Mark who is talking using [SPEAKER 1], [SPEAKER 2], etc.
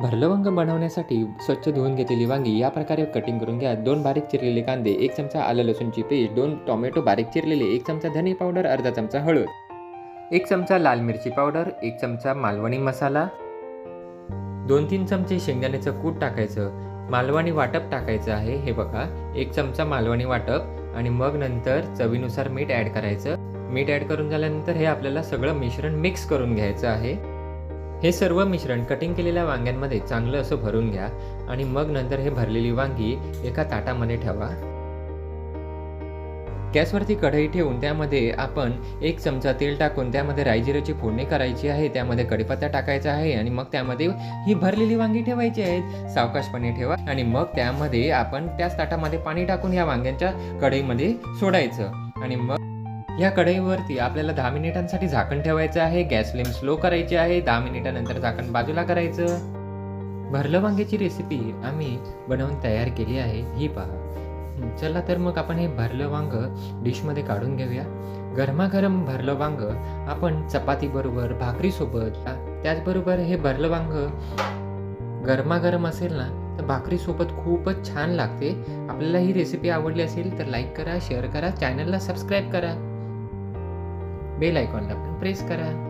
[SPEAKER 1] भरलं वांग बनवण्यासाठी स्वच्छ धुवून घेतलेली वांगी या प्रकारे कटिंग करून घ्या. दोन बारीक चिरलेले कांदे एक चमचा आलं लसूणची पेस्ट दोन टोमॅटो बारीक चिरलेले एक चमचा धने पावडर अर्धा चमचा हळद एक चमचा लाल मिरची पावडर एक चमचा मालवणी मसाला दोन तीन चमचे शेंगदाण्याचं कूट टाकायचं. मालवणी वाटप टाकायचं आहे हे बघा. एक चमचा मालवणी वाटप आणि मग नंतर चवीनुसार मीठ ॲड करायचं. मीठ ॲड करून झाल्यानंतर हे आपल्याला सगळं मिश्रण मिक्स करून घ्यायचं आहे. हे सर्व मिश्रण कटिंग केलेल्या वांग्यांमध्ये चांगलं असं भरून घ्या आणि मग नंतर हे भरलेली वांगी एका ताटामध्ये ठेवा. गॅसवरती कढई ठेवून त्यामध्ये आपण एक चमचा तेल टाकून त्यामध्ये रायजिराची फोडणी करायची आहे त्यामध्ये कढीपत्ता टाकायचा आहे आणि मग त्यामध्ये ही भरलेली वांगी ठेवायची आहेत. सावकाशपणे ठेवा आणि मग त्यामध्ये आपण त्याच ताटामध्ये पाणी टाकून या वांग्यांच्या कढईमध्ये सोडायचं आणि मग या कढईवरती आपल्याला दहा मिनिटांसाठी झाकण ठेवायचं आहे. गॅस फ्लेम स्लो करायची आहे. दहा मिनिटानंतर झाकण बाजूला करायचं. भरलं वांग्याची रेसिपी आम्ही बनवून तयार केली आहे. ही पहा. चला तर मग आपण हे भरलं वांग डिशमध्ये काढून घेऊया. गरमागरम भरलं वांग आपण चपातीबरोबर भाकरीसोबत त्याचबरोबर हे भरलं वांग गरमागरम असेल ना तर भाकरीसोबत खूपच छान लागते. आपल्याला ही रेसिपी आवडली असेल तर लाईक करा शेअर करा चॅनलला सबस्क्राईब करा. बेल आयकॉनला पण प्रेस करा.